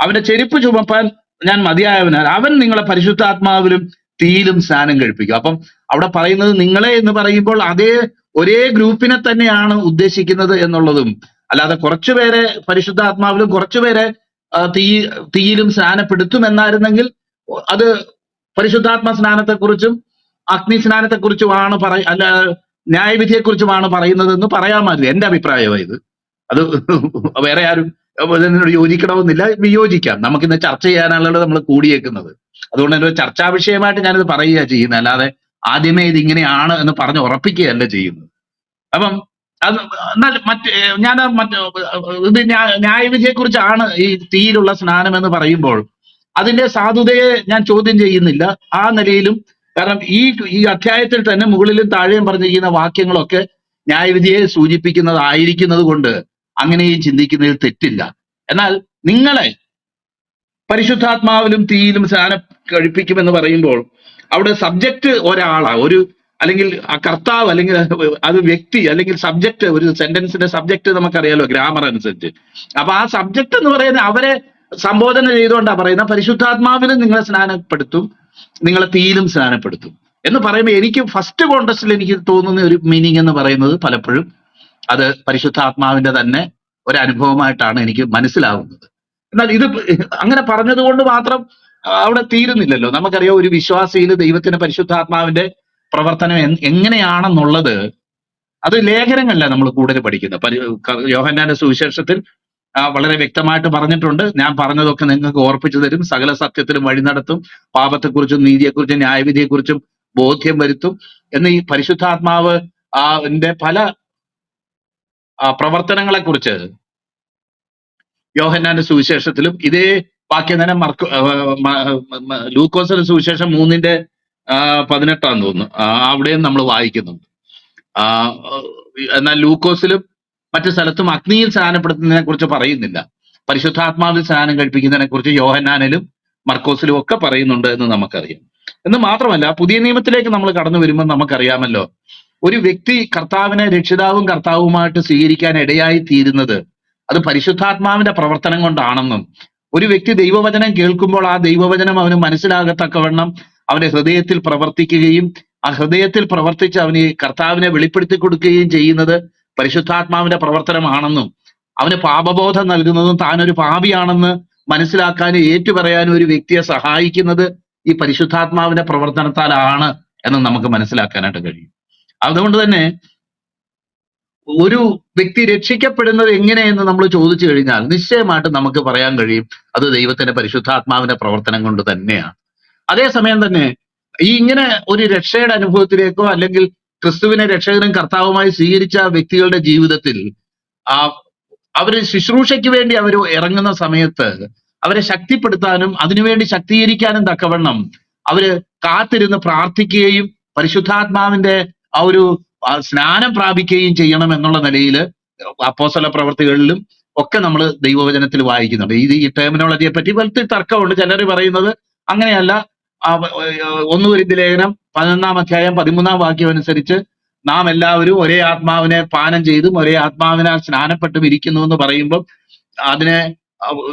അവന്റെ ചെരുപ്പ് ചുമപ്പാൻ ഞാൻ മതിയായവനാൽ അവൻ നിങ്ങളെ പരിശുദ്ധാത്മാവിലും തീയിലും സ്നാനം കഴിപ്പിക്കും. അപ്പം അവിടെ പറയുന്നത് നിങ്ങളെ എന്ന് പറയുമ്പോൾ അതേ ഒരേ ഗ്രൂപ്പിനെ തന്നെയാണ് ഉദ്ദേശിക്കുന്നത് എന്നുള്ളതും അല്ലാതെ കുറച്ചുപേരെ പരിശുദ്ധാത്മാവിലും കുറച്ചുപേരെ തീ തീയിലും സ്നാനപ്പെടുത്തും എന്നായിരുന്നെങ്കിൽ അത് പരിശുദ്ധാത്മ സ്നാനത്തെക്കുറിച്ചും അഗ്നി സ്നാനത്തെക്കുറിച്ചുമാണ് പറ അല്ല ന്യായവിധിയെക്കുറിച്ചുമാണ് പറയുന്നതെന്ന് പറയാമായിരുന്നു. എന്റെ അഭിപ്രായമാണ് ഇത്? അത് വേറെ ആരും എന്നോട് യോജിക്കണമെന്നില്ല. വിയോജിക്കാം. നമുക്കിന്ന് ചർച്ച ചെയ്യാനാണല്ലോ നമ്മൾ കൂടിയേക്കുന്നത്. അതുകൊണ്ട് തന്നെ ഒരു ചർച്ചാ വിഷയമായിട്ട് ഞാനിത് പറയുക ചെയ്യുന്നത്. അല്ലാതെ ആദ്യമേ ഇത് ഇങ്ങനെയാണ് എന്ന് പറഞ്ഞ് ഉറപ്പിക്കുകയല്ല ചെയ്യുന്നത്. അപ്പം അത് എന്നാൽ മറ്റ് ഞാൻ മറ്റ് ഇത് ന്യായവിധിയെക്കുറിച്ചാണ് ഈ തീയിലുള്ള സ്നാനം എന്ന് പറയുമ്പോൾ. അതിന്റെ സാധുതയെ ഞാൻ ചോദ്യം ചെയ്യുന്നില്ല. ആ നിലയിലും കാരണം ഈ ഈ അധ്യായത്തിൽ തന്നെ മുകളിലും താഴെയും പറഞ്ഞിരിക്കുന്ന വാക്യങ്ങളൊക്കെ ന്യായവിധിയെ സൂചിപ്പിക്കുന്നതായിരിക്കുന്നത് കൊണ്ട് അങ്ങനെയും ചിന്തിക്കുന്നതിൽ തെറ്റില്ല. എന്നാൽ നിങ്ങളെ പരിശുദ്ധാത്മാവിലും തീയിലും സ്നാനം കഴിപ്പിക്കുമെന്ന് പറയുമ്പോൾ അവിടെ സബ്ജക്റ്റ് ഒരാളാ ഒരു അല്ലെങ്കിൽ ആ കർത്താവ് അല്ലെങ്കിൽ അത് വ്യക്തി അല്ലെങ്കിൽ സബ്ജക്റ്റ് ഒരു സെന്റൻസിന്റെ സബ്ജക്റ്റ് നമുക്കറിയാലോ ഗ്രാമർ അനുസരിച്ച്. അപ്പൊ ആ സബ്ജക്റ്റ് എന്ന് പറയുന്നത് അവരെ സംബോധന ചെയ്തുകൊണ്ടാ പറയുന്നത്. പരിശുദ്ധാത്മാവിന് നിങ്ങളെ സ്നാനപ്പെടുത്തും നിങ്ങളെ തീയിലും സ്നാനപ്പെടുത്തും. എന്ന് പറയുമ്പോൾ എനിക്ക് ഫസ്റ്റ് കോണ്ടസ്റ്റിൽ എനിക്ക് തോന്നുന്ന ഒരു മീനിങ് എന്ന് പറയുന്നത് പലപ്പോഴും അത് പരിശുദ്ധാത്മാവിന്റെ തന്നെ ഒരു അനുഭവമായിട്ടാണ് എനിക്ക് മനസ്സിലാവുന്നത്. എന്നാൽ ഇത് അങ്ങനെ പറഞ്ഞതുകൊണ്ട് മാത്രം അവിടെ തീരുന്നില്ലല്ലോ. നമുക്കറിയാം ഒരു വിശ്വാസിയിൽ ദൈവത്തിന്റെ പരിശുദ്ധാത്മാവിന്റെ പ്രവർത്തനം എങ്ങനെയാണെന്നുള്ളത് അത് ലേഖനങ്ങളിലാണ് നമ്മൾ കൂടുതൽ പഠിക്കുന്നത്. പരി- യോഹന്നാന്റെ സുവിശേഷത്തിൽ വളരെ വ്യക്തമായിട്ട് പറഞ്ഞിട്ടുണ്ട്. ഞാൻ പറഞ്ഞതൊക്കെ നിങ്ങൾക്ക് ഓർപ്പിച്ചു തരും. സകല സത്യത്തിലും വഴി നടത്തും. പാപത്തെക്കുറിച്ചും നീതിയെക്കുറിച്ചും ന്യായവിധിയെക്കുറിച്ചും ബോധ്യം വരുത്തും എന്ന് ഈ പരിശുദ്ധാത്മാവ് ആ എന്റെ പല പ്രവർത്തനങ്ങളെ കുറിച്ച് യോഹന്നാന്റെ സുവിശേഷത്തിലും ഇതേ വാക്യം തന്നെ മർക്കോ ലൂക്കോസിന്റെ സുവിശേഷം മൂന്നിന്റെ പതിനെട്ടാന്ന് തോന്നുന്നു. ആ, അവിടെയും നമ്മൾ വായിക്കുന്നുണ്ട്. ആ, എന്നാൽ ലൂക്കോസിലും മറ്റു സ്ഥലത്തും അഗ്നിയിൽ സ്നാനപ്പെടുത്തുന്നതിനെ കുറിച്ച് പറയുന്നില്ല. പരിശുദ്ധാത്മാവിൽ സ്നാനം കഴിപ്പിക്കുന്നതിനെ കുറിച്ച് യോഹന്നാനിലും മർക്കോസിലും ഒക്കെ പറയുന്നുണ്ട് എന്ന് നമുക്കറിയാം. എന്ന് മാത്രമല്ല പുതിയ നിയമത്തിലേക്ക് നമ്മൾ കടന്നു വരുമ്പോൾ നമുക്കറിയാമല്ലോ ഒരു വ്യക്തി കർത്താവിനെ രക്ഷിതാവും കർത്താവുമായിട്ട് സ്വീകരിക്കാൻ ഇടയായി തീരുന്നത് അത് പരിശുദ്ധാത്മാവിന്റെ പ്രവർത്തനം കൊണ്ടാണെന്നും ഒരു വ്യക്തി ദൈവവചനം കേൾക്കുമ്പോൾ ആ ദൈവവചനം അവന് മനസ്സിലാകത്തക്കവണ്ണം അവന്റെ ഹൃദയത്തിൽ പ്രവർത്തിക്കുകയും ആ ഹൃദയത്തിൽ പ്രവർത്തിച്ച് അവന് കർത്താവിനെ വെളിപ്പെടുത്തി കൊടുക്കുകയും ചെയ്യുന്നത് പരിശുദ്ധാത്മാവിന്റെ പ്രവർത്തനമാണെന്നും അവന് പാപബോധം നൽകുന്നതും താനൊരു പാപിയാണെന്ന് മനസ്സിലാക്കാനും ഏറ്റുപറയാനും ഒരു വ്യക്തിയെ സഹായിക്കുന്നത് ഈ പരിശുദ്ധാത്മാവിന്റെ പ്രവർത്തനത്താലാണ് എന്ന് നമുക്ക് മനസ്സിലാക്കാനായിട്ട് കഴിയും. അതുകൊണ്ട് തന്നെ ഒരു വ്യക്തി രക്ഷിക്കപ്പെടുന്നത് എങ്ങനെയെന്ന് നമ്മൾ ചോദിച്ചു കഴിഞ്ഞാൽ നിശ്ചയമായിട്ട് നമുക്ക് പറയാൻ കഴിയും അത് ദൈവത്തിന്റെ പരിശുദ്ധാത്മാവിന്റെ പ്രവർത്തനം കൊണ്ട് തന്നെയാണ്. അതേസമയം തന്നെ ഈ ഇങ്ങനെ ഒരു രക്ഷയുടെ അനുഭവത്തിലേക്കോ അല്ലെങ്കിൽ ക്രിസ്തുവിനെ രക്ഷകനും കർത്താവുമായി സ്വീകരിച്ച വ്യക്തികളുടെ ജീവിതത്തിൽ ആ അവർ ശുശ്രൂഷയ്ക്ക് വേണ്ടി അവർ ഇറങ്ങുന്ന സമയത്ത് അവരെ ശക്തിപ്പെടുത്താനും അതിനുവേണ്ടി ശക്തീകരിക്കാനും തക്കവണ്ണം അവർ കാത്തിരുന്ന് പ്രാർത്ഥിക്കുകയും പരിശുദ്ധാത്മാവിന്റെ ആ ഒരു സ്നാനം പ്രാപിക്കുകയും ചെയ്യണം എന്നുള്ള നിലയിൽ അപ്പോസല പ്രവർത്തികളിലും ഒക്കെ നമ്മൾ ദൈവവചനത്തിൽ വായിക്കുന്നുണ്ട്. ഇത് ഈ ടെർമിനോളജിയെ പറ്റി വലിയ തർക്കമുണ്ട്. ചിലർ പറയുന്നത് അങ്ങനെയല്ല. ഒന്ന് വരുന്ന ലേഖനം പതിനൊന്നാം അധ്യായം പതിമൂന്നാം വാക്യം അനുസരിച്ച് നാം എല്ലാവരും ഒരേ ആത്മാവിനെ പാനം ചെയ്തും ഒരേ ആത്മാവിനാൽ സ്നാനപ്പെട്ടും ഇരിക്കുന്നു എന്ന് പറയുമ്പോൾ അതിനെ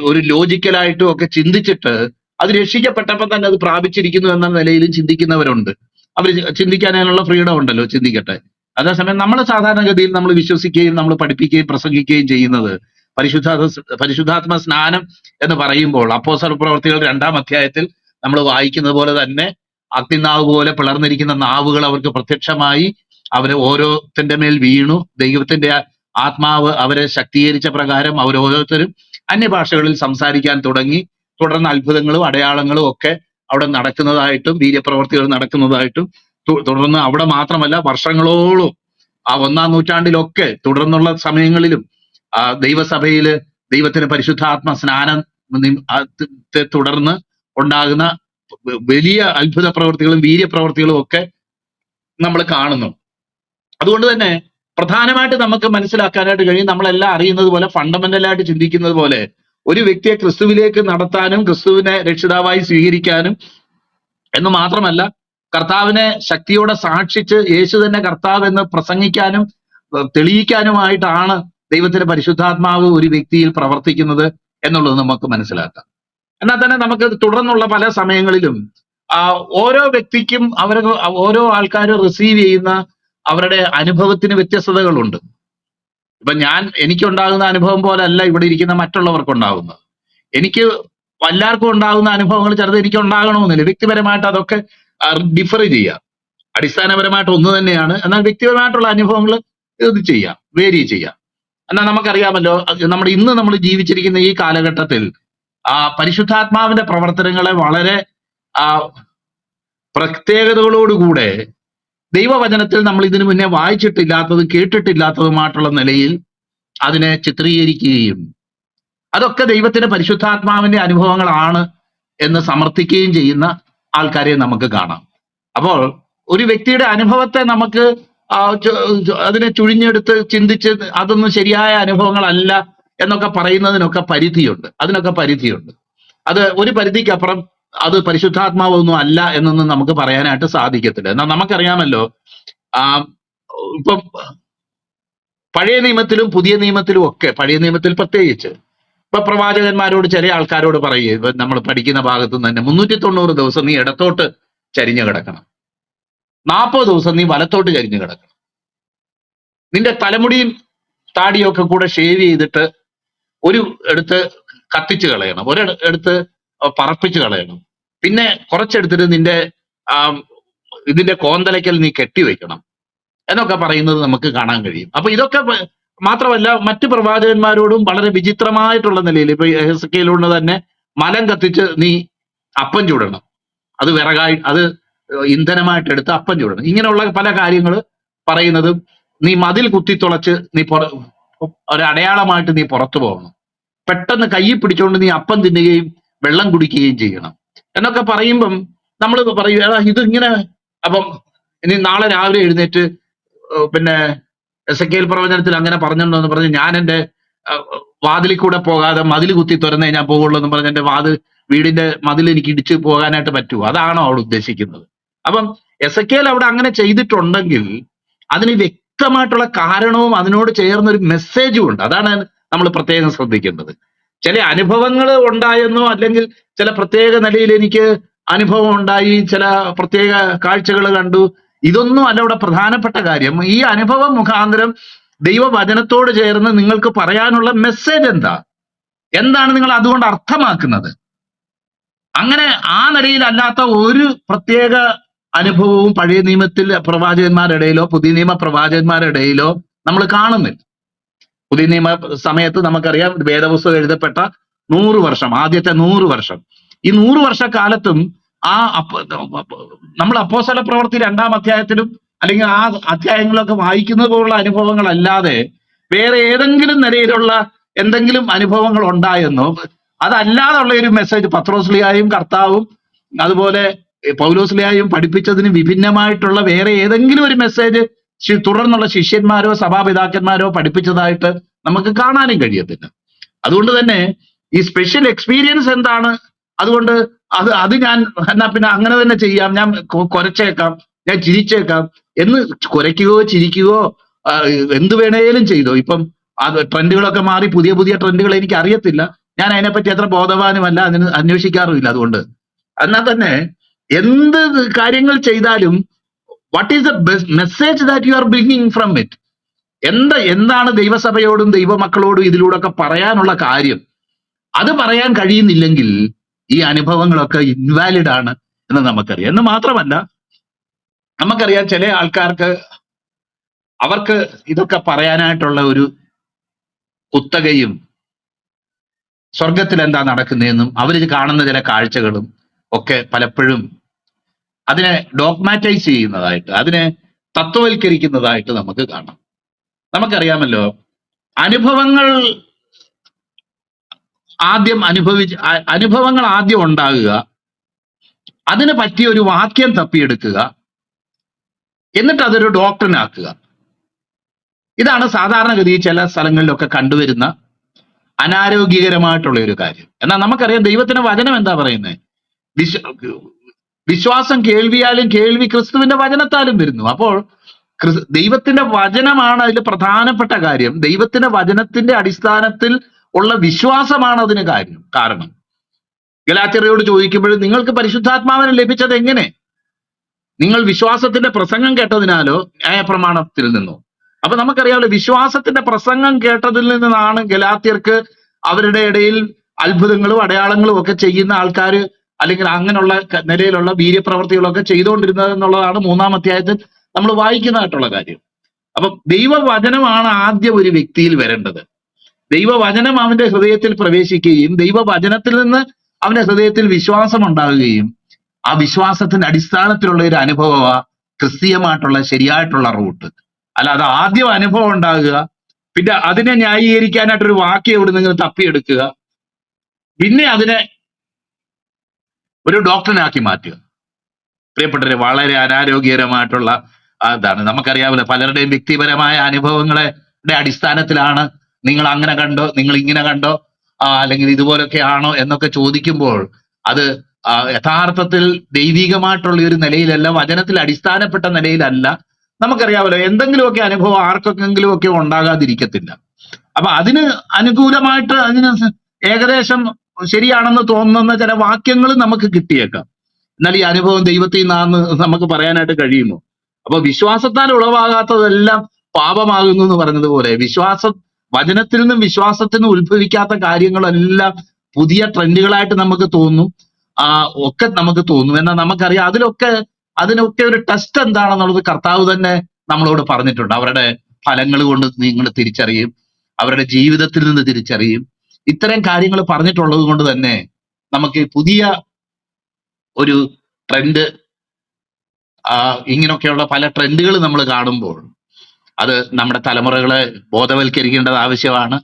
ഒരു ലോജിക്കലായിട്ടും ഒക്കെ ചിന്തിച്ചിട്ട് അത് രക്ഷിക്കപ്പെട്ടപ്പോൾ തന്നെ അത് പ്രാപിച്ചിരിക്കുന്നു എന്ന നിലയിലും ചിന്തിക്കുന്നവരുണ്ട്. അവർ ചിന്തിക്കാൻ അതിനുള്ള ഫ്രീഡം ഉണ്ടല്ലോ ചിന്തിക്കട്ടെ. അതേസമയം നമ്മൾ സാധാരണഗതിയിൽ നമ്മൾ വിശ്വസിക്കുകയും നമ്മൾ പഠിപ്പിക്കുകയും പ്രസംഗിക്കുകയും ചെയ്യുന്നത് പരിശുദ്ധാത്മ പരിശുദ്ധാത്മ സ്നാനം എന്ന് പറയുമ്പോൾ അപ്പോസ്തല പ്രവർത്തികൾ രണ്ടാം അധ്യായത്തിൽ നമ്മൾ വായിക്കുന്നത് പോലെ തന്നെ അഗ്നിനാവ് പോലെ പിളർന്നിരിക്കുന്ന നാവുകൾ അവർക്ക് പ്രത്യക്ഷമായി അവരെ ഓരോരുത്തന്റെ മേൽ വീണു. ദൈവത്തിന്റെ ആത്മാവ് അവരെ ശക്തീകരിച്ച പ്രകാരം അവരോരോരുത്തരും അന്യഭാഷകളിൽ സംസാരിക്കാൻ തുടങ്ങി. തുടർന്ന് അത്ഭുതങ്ങളും അടയാളങ്ങളും ഒക്കെ അവിടെ നടക്കുന്നതായിട്ടും വീര്യപ്രവർത്തികൾ നടക്കുന്നതായിട്ടും തുടർന്ന് അവിടെ മാത്രമല്ല വർഷങ്ങളോളം ആ ഒന്നാം നൂറ്റാണ്ടിലൊക്കെ തുടർന്നുള്ള സമയങ്ങളിലും ആ ദൈവസഭയിൽ ദൈവത്തിന് പരിശുദ്ധാത്മ സ്നാനം തുടർന്ന് ഉണ്ടാകുന്ന വലിയ അത്ഭുത പ്രവർത്തികളും വീര്യപ്രവർത്തികളും ഒക്കെ നമ്മൾ കാണുന്നു. അതുകൊണ്ട് തന്നെ പ്രധാനമായിട്ട് നമുക്ക് മനസ്സിലാക്കാനായിട്ട് കഴിയും നമ്മളെല്ലാം അറിയുന്നത് പോലെ ഫണ്ടമെന്റൽ ആയിട്ട് ചിന്തിക്കുന്നത് പോലെ ഒരു വ്യക്തിയെ ക്രിസ്തുവിലേക്ക് നടത്താനും ക്രിസ്തുവിനെ രക്ഷിതാവായി സ്വീകരിക്കാനും എന്ന് മാത്രമല്ല കർത്താവിനെ ശക്തിയോടെ സാക്ഷിച്ച് യേശു തന്നെ കർത്താവ് എന്ന് പ്രസംഗിക്കാനും തെളിയിക്കാനുമായിട്ടാണ് ദൈവത്തിന്റെ പരിശുദ്ധാത്മാവ് ഒരു വ്യക്തിയിൽ പ്രവർത്തിക്കുന്നത് എന്നുള്ളത് നമുക്ക് മനസ്സിലാക്കാം. എന്നാൽ തന്നെ നമുക്ക് തുടർന്നുള്ള പല സമയങ്ങളിലും ഓരോ വ്യക്തിക്കും അവർ ഓരോ ആൾക്കാരും റിസീവ് ചെയ്യുന്ന അവരുടെ അനുഭവത്തിന് വ്യത്യസ്തതകളുണ്ട്. ഇപ്പൊ ഞാൻ എനിക്കുണ്ടാകുന്ന അനുഭവം പോലല്ല ഇവിടെ ഇരിക്കുന്ന മറ്റുള്ളവർക്ക് ഉണ്ടാകുന്നത് എനിക്ക് എല്ലാവർക്കും ഉണ്ടാകുന്ന അനുഭവങ്ങൾ ചിലത് എനിക്ക് ഉണ്ടാകണമെന്നില്ല വ്യക്തിപരമായിട്ട് അതൊക്കെ ഡിഫർ ചെയ്യാം. അടിസ്ഥാനപരമായിട്ട് ഒന്ന് തന്നെയാണ്. എന്നാൽ വ്യക്തിപരമായിട്ടുള്ള അനുഭവങ്ങൾ ഇത് ചെയ്യാം വേരി ചെയ്യാം. എന്നാൽ നമുക്കറിയാമല്ലോ നമ്മുടെ ഇന്ന് നമ്മൾ ജീവിച്ചിരിക്കുന്ന ഈ കാലഘട്ടത്തിൽ ആ പരിശുദ്ധാത്മാവിന്റെ പ്രവർത്തനങ്ങളെ വളരെ ആ പ്രത്യേകതകളോടുകൂടെ ദൈവവചനത്തിൽ നമ്മൾ ഇതിനു മുന്നേ വായിച്ചിട്ടില്ലാത്തതും കേട്ടിട്ടില്ലാത്തതുമായിട്ടുള്ള നിലയിൽ അതിനെ ചിത്രീകരിക്കുകയും അതൊക്കെ ദൈവത്തിന്റെ പരിശുദ്ധാത്മാവിന്റെ അനുഭവങ്ങളാണ് എന്ന് സമർത്ഥിക്കുകയും ചെയ്യുന്ന ആൾക്കാരെ നമുക്ക് കാണാം. അപ്പോൾ ഒരു വ്യക്തിയുടെ അനുഭവത്തെ നമുക്ക് അതിനെ ചുഴിഞ്ഞെടുത്ത് ചിന്തിച്ച് അതൊന്നും ശരിയായ അനുഭവങ്ങളല്ല എന്നൊക്കെ പറയുന്നതിനൊക്കെ പരിധിയുണ്ട്. അതിനൊക്കെ പരിധിയുണ്ട്. അത് ഒരു പരിധിക്കപ്പുറം അത് പരിശുദ്ധാത്മാവൊന്നും അല്ല എന്നൊന്നും നമുക്ക് പറയാനായിട്ട് സാധിക്കത്തില്ല. എന്നാൽ നമുക്കറിയാമല്ലോ ആ ഇപ്പം പഴയ നിയമത്തിലും പുതിയ നിയമത്തിലും ഒക്കെ പഴയ നിയമത്തിൽ പ്രത്യേകിച്ച് ഇപ്പൊ പ്രവാചകന്മാരോട് ചില ആൾക്കാരോട് പറയുക ഇപ്പൊ നമ്മൾ പഠിക്കുന്ന ഭാഗത്ത് നിന്ന് തന്നെ മുന്നൂറ്റി തൊണ്ണൂറ് ദിവസം നീ ഇടത്തോട്ട് ചരിഞ്ഞു കിടക്കണം. നാൽപ്പത് ദിവസം നീ വലത്തോട്ട് ചരിഞ്ഞു കിടക്കണം. നിന്റെ തലമുടിയും താടിയൊക്കെ കൂടെ ഷേവ് ചെയ്തിട്ട് ഒരു എടുത്ത് കത്തിച്ചു കളയണം ഒരു എടുത്ത് പറപ്പിച്ചു കളയണം. പിന്നെ കുറച്ചെടുത്തിട്ട് നിന്റെ ആ ഇതിന്റെ കോന്തലയ്ക്കൽ നീ കെട്ടിവെക്കണം എന്നൊക്കെ പറയുന്നത് നമുക്ക് കാണാൻ കഴിയും. അപ്പൊ ഇതൊക്കെ മാത്രമല്ല മറ്റു പ്രവാചകന്മാരോടും വളരെ വിചിത്രമായിട്ടുള്ള നിലയിൽ ഇപ്പൊ ഹെസക്കയിലൂടെ തന്നെ മലം കത്തിച്ച് നീ അപ്പം ചൂടണം. അത് വിറകായി അത് ഇന്ധനമായിട്ട് എടുത്ത് അപ്പം ചൂടണം. ഇങ്ങനെയുള്ള പല കാര്യങ്ങൾ പറയുന്നതും നീ മതിൽ കുത്തി തുളച്ച് നീ പുറ ഒരു അടയാളമായിട്ട് നീ പുറത്തു പോകണം. പെട്ടെന്ന് കയ്യിൽ പിടിച്ചുകൊണ്ട് നീ അപ്പം തിന്നുകയും വെള്ളം കുടിക്കുകയും ചെയ്യണം. എന്നൊക്കെ പറയുമ്പം നമ്മൾ പറയും എടാ ഇതിങ്ങനെ അപ്പം ഇനി നാളെ രാവിലെ എഴുന്നേറ്റ് പിന്നെ എസ് എ പ്രവചനത്തിൽ അങ്ങനെ പറഞ്ഞെന്ന് പറഞ്ഞ് ഞാൻ എന്റെ വാതിലിൽ കൂടെ പോകാതെ മതിൽ കുത്തി തുറന്നേ ഞാൻ പോകുള്ളൂ എന്ന് പറഞ്ഞ് എന്റെ വാതിൽ വീടിന്റെ മതിൽ എനിക്ക് ഇടിച്ച് പോകാനായിട്ട് പറ്റുമോ അതാണോ അവൾ ഉദ്ദേശിക്കുന്നത്? അപ്പം എസ് എ അവിടെ അങ്ങനെ ചെയ്തിട്ടുണ്ടെങ്കിൽ അതിന് വ്യക്തമായിട്ടുള്ള കാരണവും അതിനോട് ചേർന്ന ഒരു മെസ്സേജും ഉണ്ട്. അതാണ് നമ്മൾ പ്രത്യേകം ശ്രദ്ധിക്കേണ്ടത്. ചില അനുഭവങ്ങൾ ഉണ്ടായെന്നോ അല്ലെങ്കിൽ ചില പ്രത്യേക നിലയിൽ എനിക്ക് അനുഭവം ഉണ്ടായി ചില പ്രത്യേക കാഴ്ചകൾ കണ്ടു. ഇതൊന്നും അല്ല ഇവിടെ പ്രധാനപ്പെട്ട കാര്യം. ഈ അനുഭവം മുഖാന്തരം ദൈവവചനത്തോട് ചേർന്ന് നിങ്ങൾക്ക് പറയാനുള്ള മെസ്സേജ് എന്താ? എന്താണ് നിങ്ങൾ അതുകൊണ്ട് അർത്ഥമാക്കുന്നത്? അങ്ങനെ ആ നിലയിലല്ലാത്ത ഒരു പ്രത്യേക അനുഭവവും പഴയ നിയമത്തിൽ പ്രവാചകന്മാരുടെ ഇടയിലോ പുതിയ നിയമ പ്രവാചകന്മാരുടെ ഇടയിലോ നമ്മൾ കാണുന്നില്ല. പുതിയ നിയമ സമയത്ത് നമുക്കറിയാം വേദപുസ്തകം എഴുതപ്പെട്ട നൂറ് വർഷം ആദ്യത്തെ നൂറ് വർഷം. ഈ നൂറ് വർഷക്കാലത്തും ആ നമ്മൾ അപ്പോസല പ്രവൃത്തി രണ്ടാം അധ്യായത്തിലും അല്ലെങ്കിൽ ആ അധ്യായങ്ങളൊക്കെ വായിക്കുന്നത് പോലുള്ള അനുഭവങ്ങളല്ലാതെ വേറെ ഏതെങ്കിലും നിലയിലുള്ള എന്തെങ്കിലും അനുഭവങ്ങൾ ഉണ്ടായെന്നോ അതല്ലാതുള്ള ഒരു മെസ്സേജ് പത്രോസ്ലിയായും കർത്താവും അതുപോലെ പൗലോസ്ലിയായും പഠിപ്പിച്ചതിന് വിഭിന്നമായിട്ടുള്ള വേറെ ഏതെങ്കിലും ഒരു മെസ്സേജ് തുടർന്നുള്ള ശിഷ്യന്മാരോ സഭാപിതാക്കന്മാരോ പഠിപ്പിച്ചതായിട്ട് നമുക്ക് കാണാനും കഴിയത്തില്ല. അതുകൊണ്ട് തന്നെ ഈ സ്പെഷ്യൽ എക്സ്പീരിയൻസ് എന്താണ്? അതുകൊണ്ട് അത് അത് ഞാൻ എന്നാ പിന്നെ അങ്ങനെ തന്നെ ചെയ്യാം. ഞാൻ കൊ- കുരച്ചേക്കാം. ഞാൻ ചിരിച്ചേക്കാം. എന്ന് കുരയ്ക്കുകയോ ചിരിക്കുകയോ എന്ത് വേണേലും ചെയ്തോ. ഇപ്പം അത് ട്രെൻഡുകളൊക്കെ മാറി പുതിയ പുതിയ ട്രെൻഡുകൾ എനിക്ക് അറിയത്തില്ല ഞാൻ അതിനെപ്പറ്റി അത്ര ബോധവാനുമല്ല. അതിന് അന്വേഷിക്കാറുമില്ല അതുകൊണ്ട്. എന്നാൽ തന്നെ എന്ത് കാര്യങ്ങൾ ചെയ്താലും what is the message that you are bringing from it എന്താ എന്താണ് ദൈവസഭയോടും ദൈവമക്കളോടും ഇതിലൂടെ ഒക്കെ പറയാനുള്ള കാര്യം? അത് പറയാൻ കഴിയുന്നില്ലെങ്കിൽ ഈ അനുഭവങ്ങളൊക്കെ ഇൻവാലിഡ് ആണ് എന്ന് നമുക്കറിയാം. എന്ന് മാത്രമല്ല നമുക്കറിയാം ചില ആൾക്കാർക്ക് അവർക്ക് ഇതൊക്കെ പറയാനായിട്ടുള്ള ഒരു കുത്തകയും സ്വർഗത്തിൽ എന്താ നടക്കുന്നതെന്നും അവരിത് കാണുന്ന ചില കാഴ്ചകളും ഒക്കെ പലപ്പോഴും അതിനെ ഡോഗ്മാറ്റൈസ് ചെയ്യുന്നതായിട്ട് അതിനെ തത്വവൽക്കരിക്കുന്നതായിട്ട് നമുക്ക് കാണാം. നമുക്കറിയാമല്ലോ അനുഭവങ്ങൾ ആദ്യം അനുഭവിച്ച് അനുഭവങ്ങൾ ആദ്യം ഉണ്ടാകുക അതിന് പറ്റിയ ഒരു വാക്യം തപ്പിയെടുക്കുക എന്നിട്ട് അതൊരു ഡോക്ടറിനാക്കുക ഇതാണ് സാധാരണഗതി ചില സ്ഥലങ്ങളിലൊക്കെ കണ്ടുവരുന്ന അനാരോഗ്യകരമായിട്ടുള്ള ഒരു കാര്യം. എന്നാൽ നമുക്കറിയാം ദൈവത്തിന്റെ വചനം എന്താ പറയുന്നത് വിശ്വ വിശ്വാസം കേൾവിയാലും കേൾവി ക്രിസ്തുവിന്റെ വചനത്താലും വരുന്നു. അപ്പോൾ ദൈവത്തിന്റെ വചനമാണ് അതിൽ പ്രധാനപ്പെട്ട കാര്യം. ദൈവത്തിന്റെ വചനത്തിന്റെ അടിസ്ഥാനത്തിൽ ഉള്ള വിശ്വാസമാണ് അതിന് കാര്യം കാരണം. ഗലാത്യറയോട് ചോദിക്കുമ്പോൾ നിങ്ങൾക്ക് പരിശുദ്ധാത്മാവിനെ ലഭിച്ചത് എങ്ങനെ? നിങ്ങൾ വിശ്വാസത്തിന്റെ പ്രസംഗം കേട്ടതിനാലോ ന്യായപ്രമാണത്തിൽ നിന്നോ? അപ്പൊ നമുക്കറിയാമല്ലോ വിശ്വാസത്തിന്റെ പ്രസംഗം കേട്ടതിൽ നിന്നാണ് ഗലാത്യർക്ക് അവരുടെ ഇടയിൽ അത്ഭുതങ്ങളും അടയാളങ്ങളും ഒക്കെ ചെയ്യുന്ന ആൾക്കാർ അല്ലെങ്കിൽ അങ്ങനെയുള്ള നിലയിലുള്ള വീര്യപ്രവർത്തികളൊക്കെ ചെയ്തുകൊണ്ടിരുന്നത് എന്നുള്ളതാണ് മൂന്നാം അധ്യായത്തിൽ നമ്മൾ വായിക്കുന്നതായിട്ടുള്ള കാര്യം. അപ്പൊ ദൈവവചനമാണ് ആദ്യം ഒരു വ്യക്തിയിൽ വരേണ്ടത്. ദൈവവചനം അവന്റെ ഹൃദയത്തിൽ പ്രവേശിക്കുകയും ദൈവവചനത്തിൽ നിന്ന് അവന്റെ ഹൃദയത്തിൽ വിശ്വാസം ഉണ്ടാകുകയും ആ വിശ്വാസത്തിന്റെ അടിസ്ഥാനത്തിലുള്ള ഒരു അനുഭവ ക്രിസ്തീയമായിട്ടുള്ള ശരിയായിട്ടുള്ള റൂട്ട്. അല്ല അത് ആദ്യം അനുഭവം ഉണ്ടാകുക പിന്നെ അതിനെ ന്യായീകരിക്കാനായിട്ടൊരു വാക്യം എവിടെ നിങ്ങൾ തപ്പിയെടുക്കുക പിന്നെ അതിനെ ഒരു ഡോക്ടറിനാക്കി മാറ്റുക. പ്രിയപ്പെട്ടവരെ വളരെ അനാരോഗ്യകരമായിട്ടുള്ള അതാണ് നമുക്കറിയാവുന്ന പലരുടെയും വ്യക്തിപരമായ അനുഭവങ്ങളുടെ അടിസ്ഥാനത്തിലാണ് നിങ്ങൾ അങ്ങനെ കണ്ടോ നിങ്ങൾ ഇങ്ങനെ കണ്ടോ അല്ലെങ്കിൽ ഇതുപോലൊക്കെ ആണോ എന്നൊക്കെ ചോദിക്കുമ്പോൾ അത് യഥാർത്ഥത്തിൽ ദൈവികമായിട്ടുള്ള ഒരു നിലയിലല്ല വചനത്തിൽ അടിസ്ഥാനപ്പെട്ട നിലയിലല്ല. നമുക്കറിയാമല്ലോ എന്തെങ്കിലുമൊക്കെ അനുഭവം ആർക്കെങ്കിലും ഒക്കെ ഉണ്ടാകാതിരിക്കത്തില്ല. അപ്പൊ അതിന് അനുകൂലമായിട്ട് അതിന് ഏകദേശം ശരിയാണെന്ന് തോന്നുന്ന ചില വാക്യങ്ങൾ നമുക്ക് കിട്ടിയേക്കാം. എന്നാൽ ഈ അനുഭവം ദൈവത്തിൽ നിന്നാന്ന് നമുക്ക് പറയാനായിട്ട് കഴിയുമോ? അപ്പൊ വിശ്വാസത്താൽ ഉളവാകാത്തതെല്ലാം പാപമാകുന്നു എന്ന് പറഞ്ഞതുപോലെ വിശ്വാസ വചനത്തിൽ നിന്നും വിശ്വാസത്തിൽ നിന്നും ഉത്ഭവിക്കാത്ത കാര്യങ്ങളെല്ലാം പുതിയ ട്രെൻഡുകളായിട്ട് നമുക്ക് തോന്നും. ആ ഒക്കെ നമുക്ക് തോന്നും. എന്നാൽ നമുക്കറിയാം അതിലൊക്കെ അതിനൊക്കെ ഒരു ടെസ്റ്റ് എന്താണെന്നുള്ളത് കർത്താവ് തന്നെ നമ്മളോട് പറഞ്ഞിട്ടുണ്ട്. അവരുടെ ഫലങ്ങൾ കൊണ്ട് നിങ്ങൾ തിരിച്ചറിയും. അവരുടെ ജീവിതത്തിൽ നിന്ന് തിരിച്ചറിയും. ഇത്തരം കാര്യങ്ങൾ പറഞ്ഞിട്ടുള്ളത് കൊണ്ട് തന്നെ നമുക്ക് പുതിയ ഒരു ട്രെൻഡ് ഇങ്ങനെയൊക്കെയുള്ള പല ട്രെൻഡുകൾ നമ്മൾ കാണുമ്പോൾ അത് നമ്മുടെ തലമുറകളെ ബോധവൽക്കരിക്കേണ്ടത് ആവശ്യമാണ്.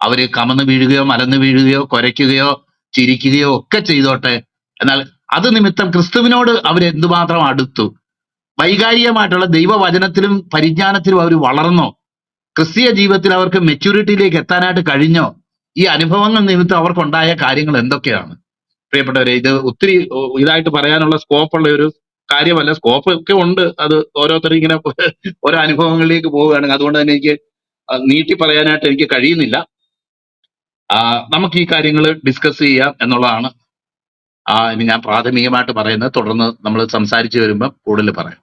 അവർ കമന്ന് വീഴുകയോ മലന്ന് വീഴുകയോ കുരയ്ക്കുകയോ ചിരിക്കുകയോ ഒക്കെ ചെയ്തോട്ടെ. എന്നാൽ അത് നിമിത്തം ക്രിസ്തുവിനോട് അവർ എന്തുമാത്രം അടുത്തു? വൈകാരികമായിട്ടുള്ള ദൈവവചനത്തിലും പരിജ്ഞാനത്തിലും അവർ വളർന്നോ? ക്രിസ്തീയ ജീവിതത്തിൽ അവർക്ക് മെച്യൂരിറ്റിയിലേക്ക് എത്താനായിട്ട് കഴിഞ്ഞോ? ഈ അനുഭവങ്ങൾ നിമിത്തം അവർക്കുണ്ടായ കാര്യങ്ങൾ എന്തൊക്കെയാണ്? പ്രിയപ്പെട്ടവരെ ഇത് ഒത്തിരി ഇതായിട്ട് പറയാനുള്ള സ്കോപ്പുള്ള ഒരു കാര്യമല്ല. സ്കോപ്പ് ഒക്കെ ഉണ്ട്. അത് ഓരോരുത്തർ ഇങ്ങനെ ഓരോ അനുഭവങ്ങളിലേക്ക് പോവുകയാണെങ്കിൽ അതുകൊണ്ട് തന്നെ എനിക്ക് നീട്ടി പറയാനായിട്ട് എനിക്ക് കഴിയുന്നില്ല. നമുക്ക് ഈ കാര്യങ്ങൾ ഡിസ്കസ് ചെയ്യാം എന്നുള്ളതാണ്. ഇനി ഞാൻ പ്രാഥമികമായിട്ട് പറയുന്നത്. തുടർന്ന് നമ്മൾ സംസാരിച്ചു വരുമ്പോൾ കൂടുതൽ പറയാം.